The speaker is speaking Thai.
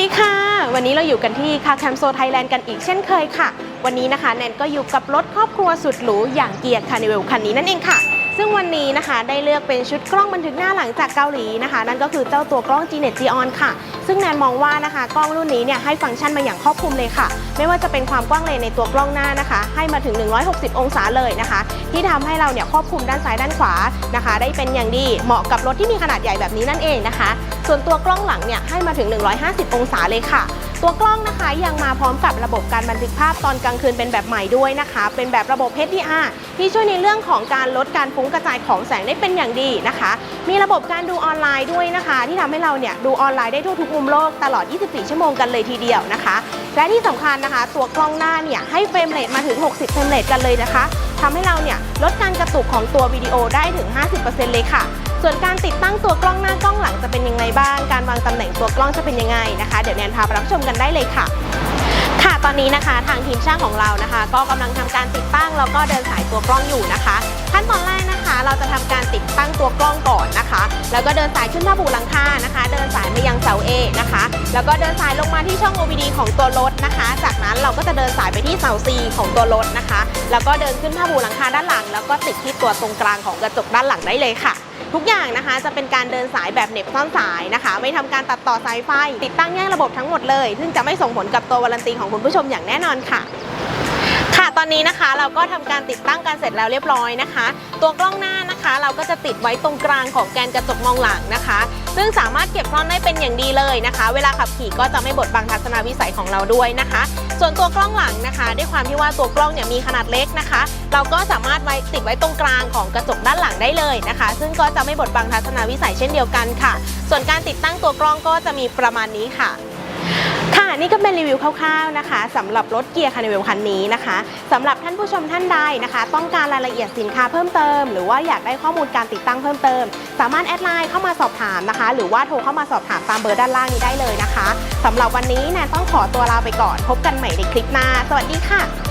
ดีค่ะ วันนี้เราอยู่กันที่คาแคมโซไทยแลนด์กันอีกเช่นเคยค่ะ วันนี้นะคะแนนก็อยู่กับรถครอบครัวสุดหรูอย่างเกียร์คานิเวลคันนี้นั่นเองค่ะ ซึ่งวันนี้นะคะได้เลือกเป็นชุดกล้องบันทึกหน้าหลังจากเกาหลีนะคะ นั่นก็คือเจ้าตัวกล้อง G-Net G-On ค่ะ ซึ่งแนนมองว่านะคะกล้องรุ่นนี้เนี่ยให้ฟังก์ชันมาอย่างครอบคลุมเลยค่ะ ไม่ว่าจะเป็นความกว้างเลนในตัวกล้องหน้านะคะ ให้มาถึง 160 องศาเลยนะคะ ที่ทำให้เราเนี่ยควบคลุมด้านซ้ายด้านขวานะคะ ได้เป็นอย่างดีเหมาะกับรถที่มีขนาดใหญ่แบบนี้นั่นเองนะคะ ส่วนตัวกล้องหลังเนี่ยให้มาถึง 150 องศาเลยค่ะ ตัวกล้องนะคะยังมาพร้อมกับระบบการบันทึกภาพตอนกลางคืนเป็นแบบใหม่ด้วยนะคะ เป็นแบบระบบ HDR ที่ช่วยในเรื่องของการลดการฟุ้งกระจายของแสงได้เป็นอย่างดีนะคะ มีระบบการดูออนไลน์ด้วยนะคะ ที่ทำให้เราเนี่ยดูออนไลน์ได้ทั่วทุกมุมโลกตลอด 24 ชั่วโมงกันเลยทีเดียวนะคะ และที่สำคัญนะคะ ตัวกล้องหน้าเนี่ยให้เฟรมเรทมาถึง 60 เฟรมเรทกันเลยนะคะทำให้เราเนี่ยลดการกระตุกของตัววิดีโอได้ถึง 50%เลยค่ะ ส่วนการติดตั้งตัวกล้องหน้ากล้องหลังจะเป็นยังไงบ้าง การวางตำแหน่งตัวกล้องจะเป็นยังไงนะคะ เดี๋ยวแนนพาไปรับชมกันได้เลยค่ะ ค่ะตอนนี้นะคะ ทางทีมช่างของเรานะคะ ก็กำลังทำการติดตั้งแล้วก็เดินสายตัวกล้องอยู่นะคะ ขั้นตอนแรกนะคะเราจะทำการติดตั้งตัวกล้องก่อนนะคะ แล้วก็เดินสายขึ้นผ้าปูหลังคานะคะ เดินสายไปยังเสา A นะคะ แล้วก็เดินสายลงมาที่ช่อง OBD ของตัวรถนะคะ จากนั้นเราก็จะเดินสายไปที่เสา C ของตัวรถนะคะ แล้วก็เดินขึ้นผ้าปูหลังคาด้านหลัง แล้วก็ติดที่ตัวตรงกลางของกระจกด้านหลังได้เลยค่ะ ทุกอย่างนะคะจะเป็นการเดินสายแบบเหน็บซ่อนสายนะคะ ไม่ทำการตัดต่อสายไฟ ติดตั้งแยกระบบทั้งหมดเลย ซึ่งจะไม่ส่งผลกับตัววารันตีของคุณผู้ชมอย่างแน่นอนค่ะ อนนี้นะคะเราก็ทำการติดตั้งกันเสร็จแล้วเรียบร้อยนะคะ ตัวกล้องหน้านะคะ เราก็จะติดไว้ตรงกลางของแกนกระจกมองหลังนะคะ ซึ่งสามารถเก็บซ่อนได้เป็นอย่างดีเลยนะคะ เวลาขับขี่ก็จะไม่บดบังทัศนวิสัยของเราด้วยนะคะ ส่วนตัวกล้องหลังนะคะ ด้วยความที่ว่าตัวกล้องเนี่ยมีขนาดเล็กนะคะ เราก็สามารถไว้ติดไว้ตรงกลางของกระจกด้านหลังได้เลยนะคะ ซึ่งก็จะไม่บดบังทัศนวิสัยเช่นเดียวกันค่ะ ส่วนการติดตั้งตัวกล้องก็จะมีประมาณนี้ค่ะ ค่ะนี่ก็เป็นรีวิวคร่าวๆนะคะสำหรับรถเกียร์คานิเวลคันนี้นะคะสำหรับท่านผู้ชมท่านใดนะคะ ต้องการรายละเอียดสินค้าเพิ่มเติม หรือว่าอยากได้ข้อมูลการติดตั้งเพิ่มเติม สามารถแอดไลน์เข้ามาสอบถามนะคะ หรือว่าโทรเข้ามาสอบถามตามเบอร์ด้านล่างนี้ได้เลยนะคะสำหรับวันนี้แนนต้องขอตัวลาไปก่อน พบกันใหม่ในคลิปหน้า สวัสดีค่ะ